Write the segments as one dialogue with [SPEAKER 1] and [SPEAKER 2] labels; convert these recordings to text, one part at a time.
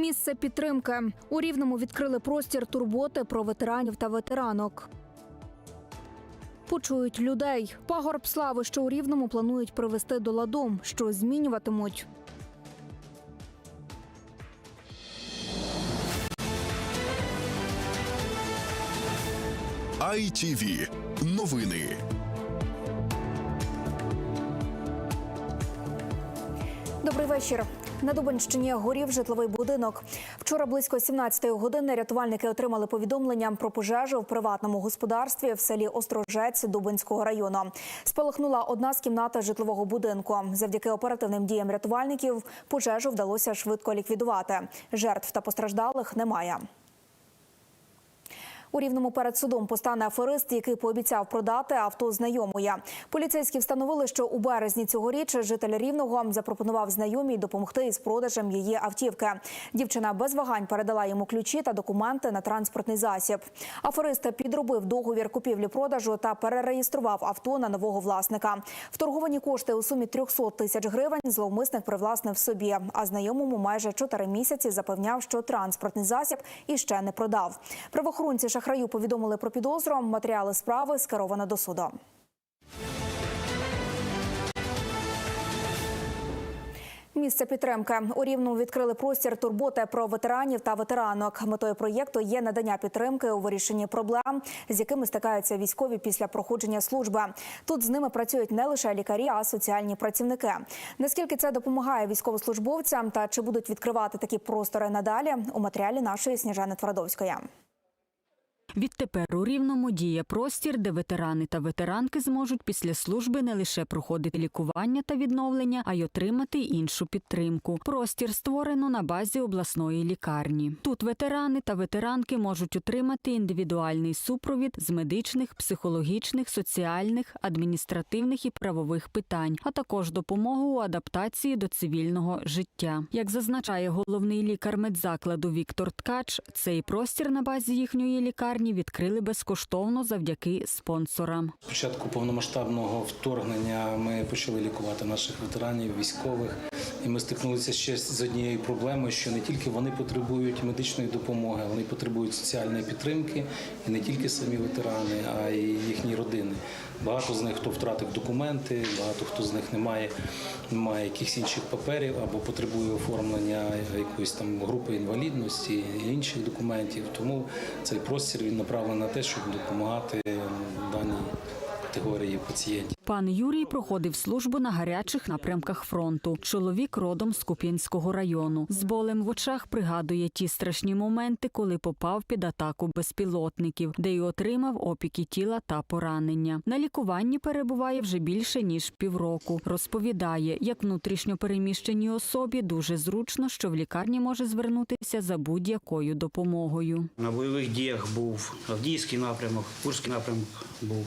[SPEAKER 1] Місце підтримки у рівному відкрили простір турботи про ветеранів та ветеранок. Почують людей. Пагорб слави, що у рівному планують привести до ладу, що змінюватимуть.
[SPEAKER 2] ITV. Новини.
[SPEAKER 1] Добрий вечір. На Дубенщині горів житловий будинок. Вчора близько 17-ї години рятувальники отримали повідомлення про пожежу в приватному господарстві в селі Острожець Дубинського району. Спалахнула одна з кімнат житлового будинку. Завдяки оперативним діям рятувальників пожежу вдалося швидко ліквідувати. Жертв та постраждалих немає. У рівному перед судом постане аферист, який пообіцяв продати авто знайомої. Поліцейські встановили, що у березні цьогоріч житель рівного запропонував знайомій допомогти із продажем її автівки. Дівчина без вагань передала йому ключі та документи на транспортний засіб. Аферист підробив договір купівлі-продажу та перереєстрував авто на нового власника. Вторговані кошти у сумі 300 тисяч гривень зловмисник привласнив собі, а знайомому майже 4 місяці запевняв, що транспортний засіб іще не продав. Правоохоронці шахраю повідомили про підозру. Матеріали справи скеровано до суду. Місце підтримки у рівному відкрили простір турботи про ветеранів та ветеранок. Метою проєкту є надання підтримки у вирішенні проблем, з якими стикаються військові після проходження служби. Тут з ними працюють не лише лікарі, а соціальні працівники. Наскільки це допомагає військовослужбовцям та чи будуть відкривати такі простори надалі у матеріалі нашої Сніжани Твардовської.
[SPEAKER 3] Відтепер у рівному діє простір, де ветерани та ветеранки зможуть після служби не лише проходити лікування та відновлення, а й отримати іншу підтримку. Простір створено на базі обласної лікарні. Тут ветерани та ветеранки можуть отримати індивідуальний супровід з медичних, психологічних, соціальних, адміністративних і правових питань, а також допомогу у адаптації до цивільного життя. Як зазначає головний лікар медзакладу Віктор Ткач, цей простір на базі їхньої лікарні відкрили безкоштовно завдяки спонсорам.
[SPEAKER 4] Спочатку початку повномасштабного вторгнення ми почали лікувати наших ветеранів, військових, і ми стикнулися ще з однією проблемою, що не тільки вони потребують медичної допомоги, вони потребують соціальної підтримки, і не тільки самі ветерани, а й їхні родини. Багато з них хто втратив документи, багато хто з них не має, не має якихось інших паперів або потребує оформлення якоїсь там групи інвалідності інших документів. Тому цей простір він направлений на те, щоб допомагати даній категорії пацієнтів.
[SPEAKER 3] Пан Юрій проходив службу на гарячих напрямках фронту. Чоловік родом з Куп'янського району. З болем в очах пригадує ті страшні моменти, коли попав під атаку безпілотників, де й отримав опіки тіла та поранення. На лікуванні перебуває вже більше ніж півроку. Розповідає, як внутрішньо переміщеній особі дуже зручно, що в лікарні може звернутися за будь-якою допомогою.
[SPEAKER 5] На бойових діях був Авдіївський напрямок, Курський напрямок був.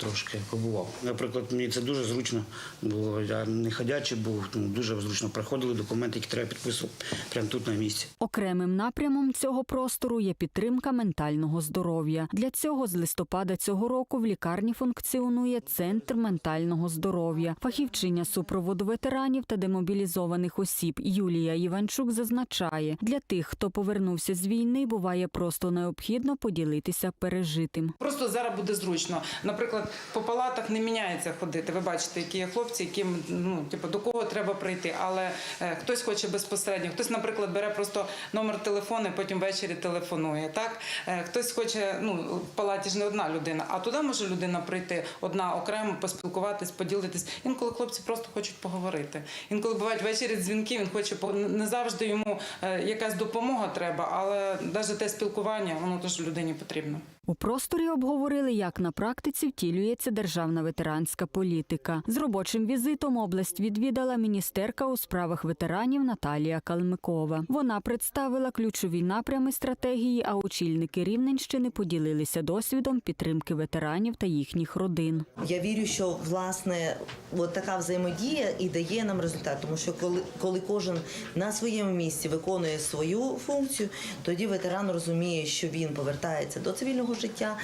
[SPEAKER 5] Трошки побував. Наприклад, мені це дуже зручно було. Я не ходячий був, ну, дуже зручно проходили документи, які треба підписувати прямо тут на місці.
[SPEAKER 3] Окремим напрямом цього простору є підтримка ментального здоров'я. Для цього з листопада цього року в лікарні функціонує центр ментального здоров'я. Фахівчиня супроводу ветеранів та демобілізованих осіб Юлія Іванчук зазначає, для тих, хто повернувся з війни, буває просто необхідно поділитися пережитим.
[SPEAKER 6] Просто зараз буде зручно. Наприклад, по палатах не міняється ходити. Ви бачите, які є хлопці, яким ну типу до кого треба прийти. Але е, хтось хоче безпосередньо, хтось, наприклад, бере просто номер телефону, і потім ввечері телефонує. Так Е, хтось хоче, ну в палаті ж не одна людина, а туди може людина прийти одна окремо, поспілкуватись, поділитись. Інколи хлопці просто хочуть поговорити. Інколи бувають ввечері дзвінки. Він хоче не завжди йому е, якась допомога треба, але навіть те спілкування воно теж людині потрібно.
[SPEAKER 3] У просторі обговорили, як на практиці втілюється державна ветеранська політика. З робочим візитом область відвідала міністерка у справах ветеранів Наталія Калмикова. Вона представила ключові напрями стратегії, а очільники Рівненщини поділилися досвідом підтримки ветеранів та їхніх родин.
[SPEAKER 7] Я вірю, що власне от така взаємодія і дає нам результат, тому що коли, коли кожен на своєму місці виконує свою функцію, тоді ветеран розуміє, що він повертається до цивільного життя,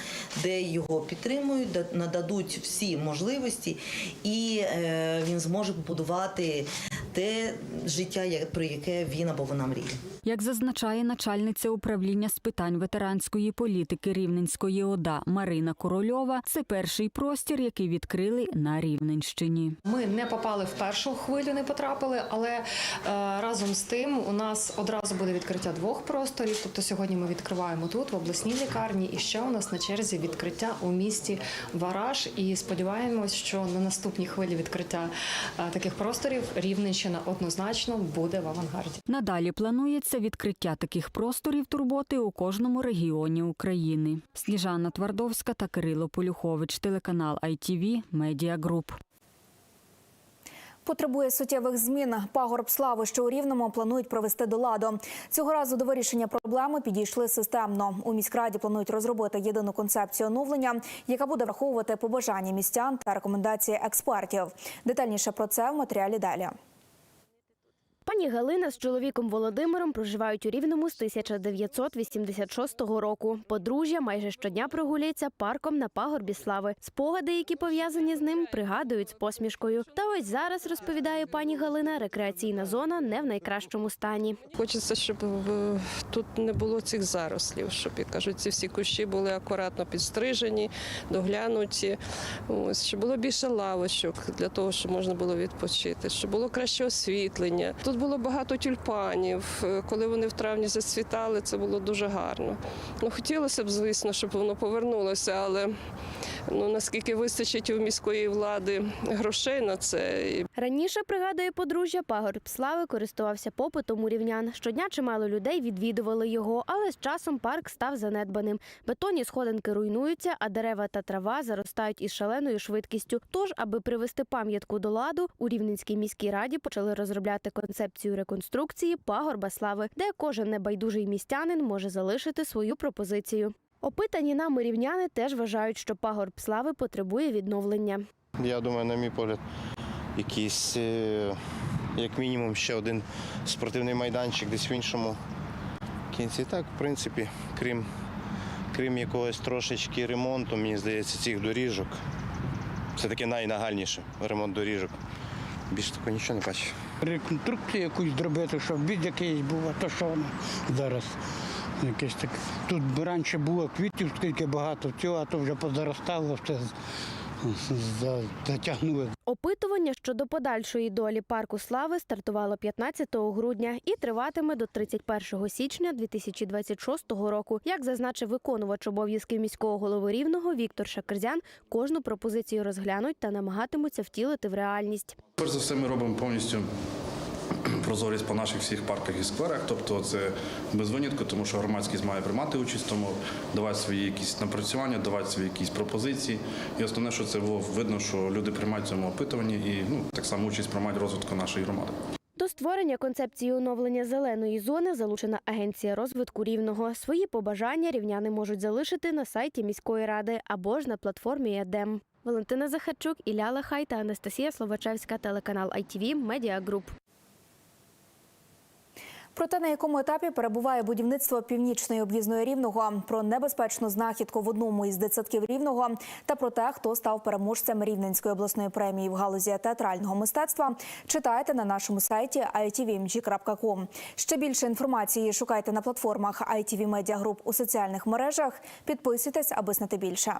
[SPEAKER 7] де його підтримують, да- нададуть всі можливості, і е, він зможе побудувати те життя, як- про яке він або вона мріє.
[SPEAKER 3] Як зазначає начальниця управління з питань ветеранської політики Рівненської ОДА Марина Корольова, це перший простір, який відкрили на Рівненщині.
[SPEAKER 8] Ми не попали в першу хвилю, не потрапили, але е, разом з тим у нас одразу буде відкриття двох просторів. Тобто сьогодні ми відкриваємо тут, в обласній лікарні, і ще у нас на черзі відкриття у місті Вараж. І сподіваємось, що на наступній хвилі відкриття е, таких просторів Рівненщина однозначно буде в авангарді.
[SPEAKER 3] Надалі планується відкриття таких просторів турботи у кожному регіоні України. Сніжана Твардовська та Кирило Полюхович, телеканал ITV, Media Group.
[SPEAKER 1] Потребує суттєвих змін. Пагорб слави, що у рівному планують провести до ладу. Цього разу до вирішення проблеми підійшли системно. У міськраді планують розробити єдину концепцію оновлення, яка буде враховувати побажання містян та рекомендації експертів. Детальніше про це в матеріалі далі.
[SPEAKER 9] Пані Галина з чоловіком Володимиром проживають у Рівному з 1986 року. Подружжя майже щодня прогуляється парком на пагорбі слави. Спогади, які пов'язані з ним, пригадують з посмішкою. Та ось зараз розповідає пані Галина, рекреаційна зона не в найкращому стані.
[SPEAKER 10] Хочеться, щоб тут не було цих зарослів, щоб як кажуть, ці всі кущі були акуратно підстрижені, доглянуті. Ось щоб було більше лавочок для того, щоб можна було відпочити, щоб було краще освітлення. Тут було багато тюльпанів. Е, Коли вони в травні зацвітали, це було дуже гарно. Ну хотілося б, звісно, щоб воно повернулося, але ну наскільки вистачить у міської влади грошей на це,
[SPEAKER 9] Раніше пригадує подружжя, пагорб слави користувався попитом у рівнян. Щодня чимало людей відвідували його, але з часом парк став занедбаним. Бетонні сходинки руйнуються, а дерева та трава заростають із шаленою швидкістю. Тож, аби привести пам'ятку до ладу, у Рівненській міській раді почали розробляти концепцію реконструкції пагорба слави, де кожен небайдужий містянин може залишити свою пропозицію. Опитані нами рівняни теж вважають, що пагорб слави потребує відновлення.
[SPEAKER 11] Я думаю, на мій погляд, якийсь, е, як мінімум, ще один спортивний майданчик десь в іншому кінці. Так, в принципі, крім, крім якогось трошечки ремонту, мені здається, цих доріжок. Це таке найнагальніше ремонт доріжок. Більше такого нічого не бачу.
[SPEAKER 12] Реконструкцію якусь зробити, щоб від якийсь був, а то що воно зараз якесь так. Тут раніше було квітів, скільки багато цього, а то вже позаростало, все затягнули.
[SPEAKER 9] Опитування щодо подальшої долі парку слави стартувало 15 грудня і триватиме до 31 січня 2026 року. Як зазначив виконувач обов'язків міського голови рівного Віктор Шакерзян, кожну пропозицію розглянуть та намагатимуться втілити в реальність.
[SPEAKER 13] Перш за все, ми робимо повністю прозорість по наших всіх парках і скверах. Тобто це без винятку, тому що громадськість має приймати участь, тому давати свої якісь напрацювання, давати свої якісь пропозиції. І основне, що це було видно, що люди приймають цьому опитуванні і ну, так само участь приймають розвитку нашої громади.
[SPEAKER 9] До створення концепції оновлення зеленої зони залучена агенція розвитку рівного. Свої побажання рівняни можуть залишити на сайті міської ради або ж на платформі ЕДЕМ. Валентина Захарчук, Ілля Лахай та Анастасія Словачевська, телеканал ITV Media Group.
[SPEAKER 1] Про те, на якому етапі перебуває будівництво північної об'їзної рівного, про небезпечну знахідку в одному із дитсадків рівного та про те, хто став переможцем Рівненської обласної премії в галузі театрального мистецтва, читайте на нашому сайті itvmg.com. Ще більше інформації шукайте на платформах ITV Media Group у соціальних мережах. Підписуйтесь, аби знати більше.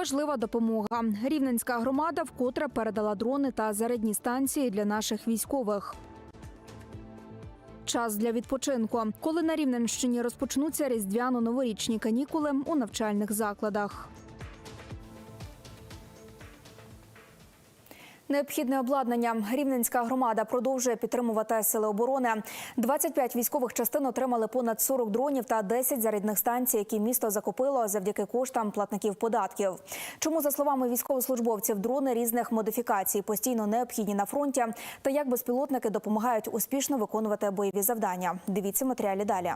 [SPEAKER 1] Важлива допомога. Рівненська громада вкотре передала дрони та зарядні станції для наших військових. Час для відпочинку, коли на Рівненщині розпочнуться різдвяно-новорічні канікули у навчальних закладах. Необхідне обладнання. Рівненська громада продовжує підтримувати сили оборони. 25 військових частин отримали понад 40 дронів та 10 зарядних станцій, які місто закупило завдяки коштам платників податків. Чому, за словами військовослужбовців, дрони різних модифікацій постійно необхідні на фронті, та як безпілотники допомагають успішно виконувати бойові завдання? Дивіться матеріалі далі.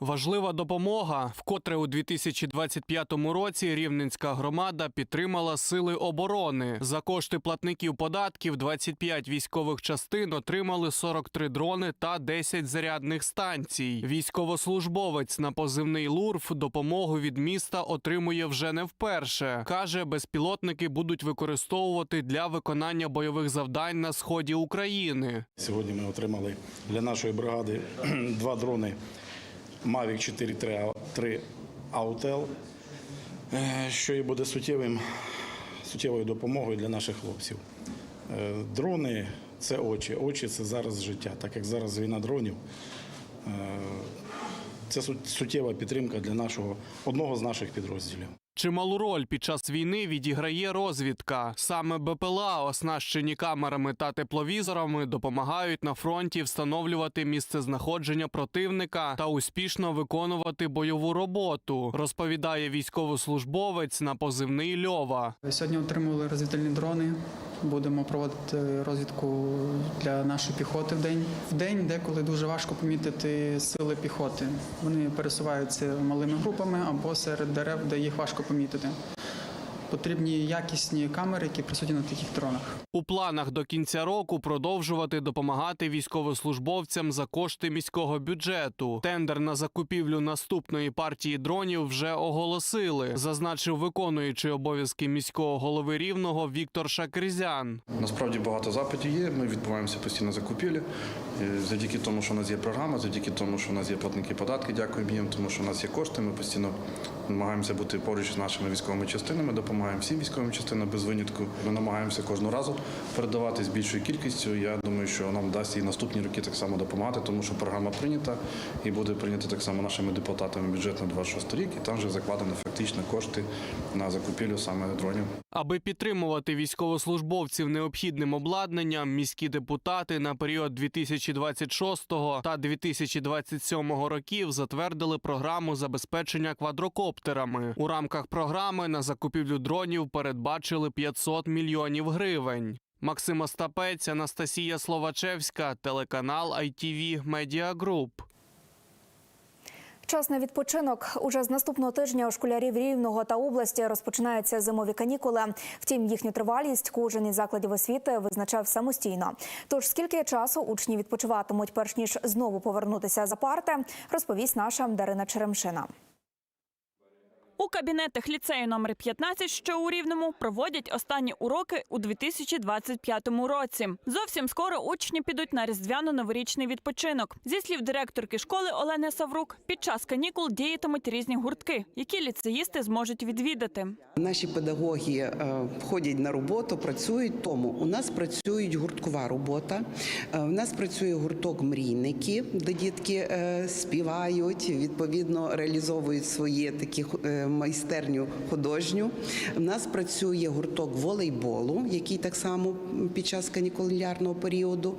[SPEAKER 14] Важлива допомога. Вкотре у 2025 році Рівненська громада підтримала сили оборони. За кошти платників податків 25 військових частин отримали 43 дрони та 10 зарядних станцій. Військовослужбовець на позивний ЛУРФ допомогу від міста отримує вже не вперше. Каже, безпілотники будуть використовувати для виконання бойових завдань на сході України.
[SPEAKER 15] Сьогодні ми отримали для нашої бригади два дрони Mavic 4 3 Autel, е, що і буде суттєвим, суттєвою допомогою для наших хлопців. Е, Дрони це очі. Очі це зараз життя. Так як зараз війна дронів, е, це суттєва підтримка для нашого одного з наших підрозділів.
[SPEAKER 14] Чималу роль під час війни відіграє розвідка. Саме БПЛА, оснащені камерами та тепловізорами, допомагають на фронті встановлювати місцезнаходження противника та успішно виконувати бойову роботу, розповідає військовослужбовець на позивний Льова.
[SPEAKER 16] Сьогодні отримували розвідувальні дрони. Будемо проводити розвідку для нашої піхоти в день. В день деколи дуже важко помітити сили піхоти. Вони пересуваються малими групами або серед дерев, де їх важко помітити. Потрібні якісні камери, які присутні на таких дронах.
[SPEAKER 14] У планах до кінця року продовжувати допомагати військовослужбовцям за кошти міського бюджету. Тендер на закупівлю наступної партії дронів вже оголосили, зазначив виконуючий обов'язки міського голови рівного Віктор Шакризян.
[SPEAKER 13] Насправді багато запитів є. Ми відбуваємося постійно закупівлі. Завдяки тому, що у нас є програма, завдяки тому, що у нас є платники податки, дякуємо їм, тому що у нас є кошти. Ми постійно намагаємося бути поруч з нашими військовими частинами, допомагаємо всім військовим частинам без винятку. Ми намагаємося кожного разу передавати з більшою кількістю. Я думаю, що нам дасть і наступні роки так само допомагати, тому що програма прийнята і буде прийнята так само нашими депутатами бюджет на 26 рік. І там вже закладено фактично кошти на закупівлю саме дронів.
[SPEAKER 14] Аби підтримувати військовослужбовців необхідним обладнанням, міські депутати на період 2026 та 2027 років затвердили програму забезпечення квадрокоптерами. У рамках програми на закупівлю дронів передбачили 500 мільйонів гривень. Максим Остапець, Анастасія Словачевська, телеканал ITV Media Group.
[SPEAKER 1] Час на відпочинок. Уже з наступного тижня у школярів Рівного та області розпочинаються зимові канікули. Втім, їхню тривалість кожен із закладів освіти визначав самостійно. Тож скільки часу учні відпочиватимуть, перш ніж знову повернутися за парти, розповість наша Дарина Черемшина.
[SPEAKER 17] У кабінетах ліцею номер 15, що у Рівному, проводять останні уроки у 2025 році. Зовсім скоро учні підуть на різдвяно-новорічний відпочинок. Зі слів директорки школи Олени Саврук, під час канікул діятимуть різні гуртки, які ліцеїсти зможуть відвідати.
[SPEAKER 18] Наші педагоги е, входять на роботу, працюють. Тому у нас працюють гурткова робота. е, У нас працює гурток мрійники, де дітки е, співають, відповідно реалізовують свої такі е, майстерню художню. У нас працює гурток волейболу, який так само під час канікулярного періоду.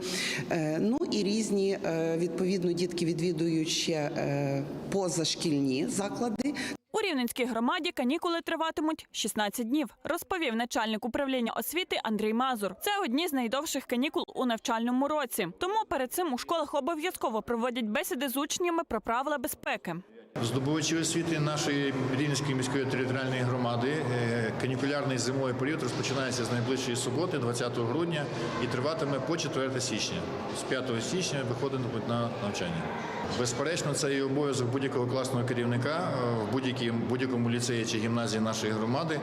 [SPEAKER 18] Е, Ну і різні е, відповідно дітки відвідують ще е, позашкільні заклади.
[SPEAKER 17] У Рівненській громаді канікули триватимуть 16 днів, розповів начальник управління освіти Андрій Мазур. Це одні з найдовших канікул у навчальному році. Тому перед цим у школах обов'язково проводять бесіди з учнями про правила безпеки.
[SPEAKER 19] Здобувачі освіти нашої Рівненської міської територіальної громади е, канікулярний зимовий період розпочинається з найближчої суботи, 20 грудня, і триватиме по 4 січня. З 5 січня виходитимуть на навчання. Безперечно, це і обов'язок будь-якого класного керівника е, в будь-якому будь-якому ліцеї чи гімназії нашої громади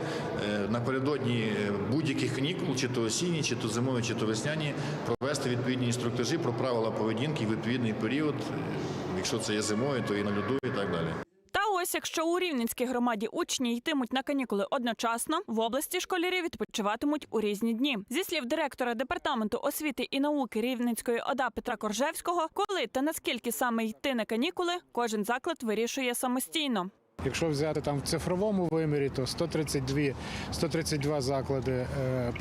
[SPEAKER 19] е, напередодні будь-яких канікул, чи то осінні, чи то зимові, чи то весняні, провести відповідні інструктажі про правила поведінки відповідний період. Якщо це є зимою, то і на льоду, і так далі.
[SPEAKER 17] Та ось якщо у Рівненській громаді учні йтимуть на канікули одночасно, в області школярі відпочиватимуть у різні дні. Зі слів директора департаменту освіти і науки Рівненської ОДА Петра Коржевського, коли та наскільки саме йти на канікули, кожен заклад вирішує самостійно.
[SPEAKER 20] Якщо взяти там в цифровому вимірі, то 132, 132 заклади е,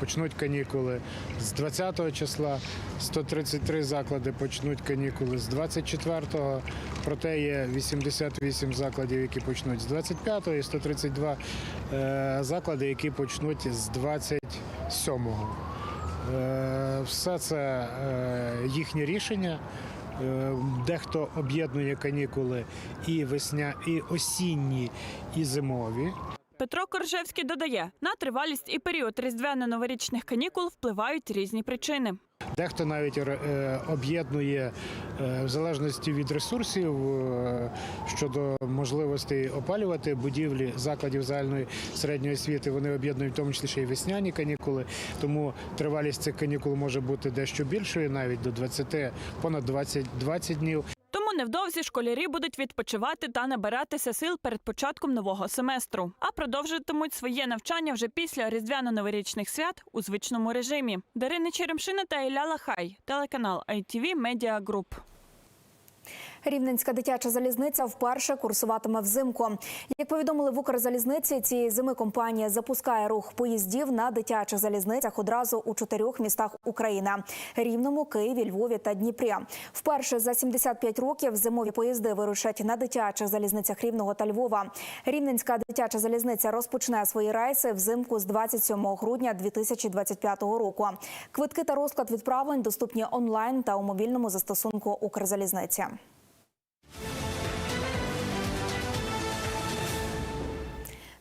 [SPEAKER 20] почнуть канікули з 20 числа, 133 заклади почнуть канікули з 24-го, проте є 88 закладів, які почнуть з 25-го, і 132 е, заклади, які почнуть з 27-го. Е, Все це е, їхнє рішення. Е, Дехто об'єднує канікули і весня, і осінні, і зимові.
[SPEAKER 17] Петро Коржевський додає, на тривалість і період різдвяно-новорічних канікул впливають різні причини.
[SPEAKER 20] Дехто навіть е, об'єднує е, в залежності від ресурсів е, щодо можливостей опалювати будівлі закладів загальної середньої освіти. Вони об'єднують в тому числі ще й весняні канікули. Тому тривалість цих канікул може бути дещо більшою, навіть до 20, понад 20, 20 днів.
[SPEAKER 17] Невдовзі школярі будуть відпочивати та набиратися сил перед початком нового семестру, а продовжитимуть своє навчання вже після різдвяно-новорічних свят у звичному режимі. Дарина Черемшина та Ілля Лахай, телеканал ITV Media Group.
[SPEAKER 1] Рівненська дитяча залізниця вперше курсуватиме взимку. Як повідомили в Укрзалізниці, цієї зими компанія запускає рух поїздів на дитячих залізницях одразу у чотирьох містах України: Рівному, Києві, Львові та Дніпрі. Вперше за 75 років зимові поїзди вирушать на дитячих залізницях Рівного та Львова. Рівненська дитяча залізниця розпочне свої рейси взимку з 27 грудня 2025 року. Квитки та розклад відправлень доступні онлайн та у мобільному застосунку Укрзалізниці.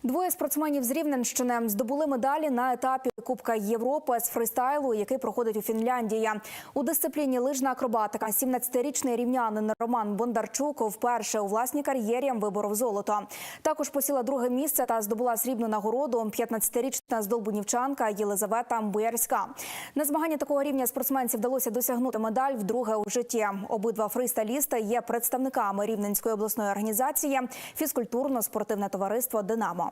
[SPEAKER 1] Двоє спортсменів з Рівненщини здобули медалі на етапі Кубка Європи з фристайлу, який проходить у Фінляндії. У дисципліні лижна акробатика 17-річний рівнянин Роман Бондарчук вперше у власній кар'єрі виборов золото. Також посіла друге місце та здобула срібну нагороду 15-річна здолбунівчанка Єлизавета Боярська. На змагання такого рівня спортсменці вдалося досягнути медаль вдруге у житті. Обидва фристайлісти є представниками Рівненської обласної організації фізкультурно-спортивне товариство Динамо.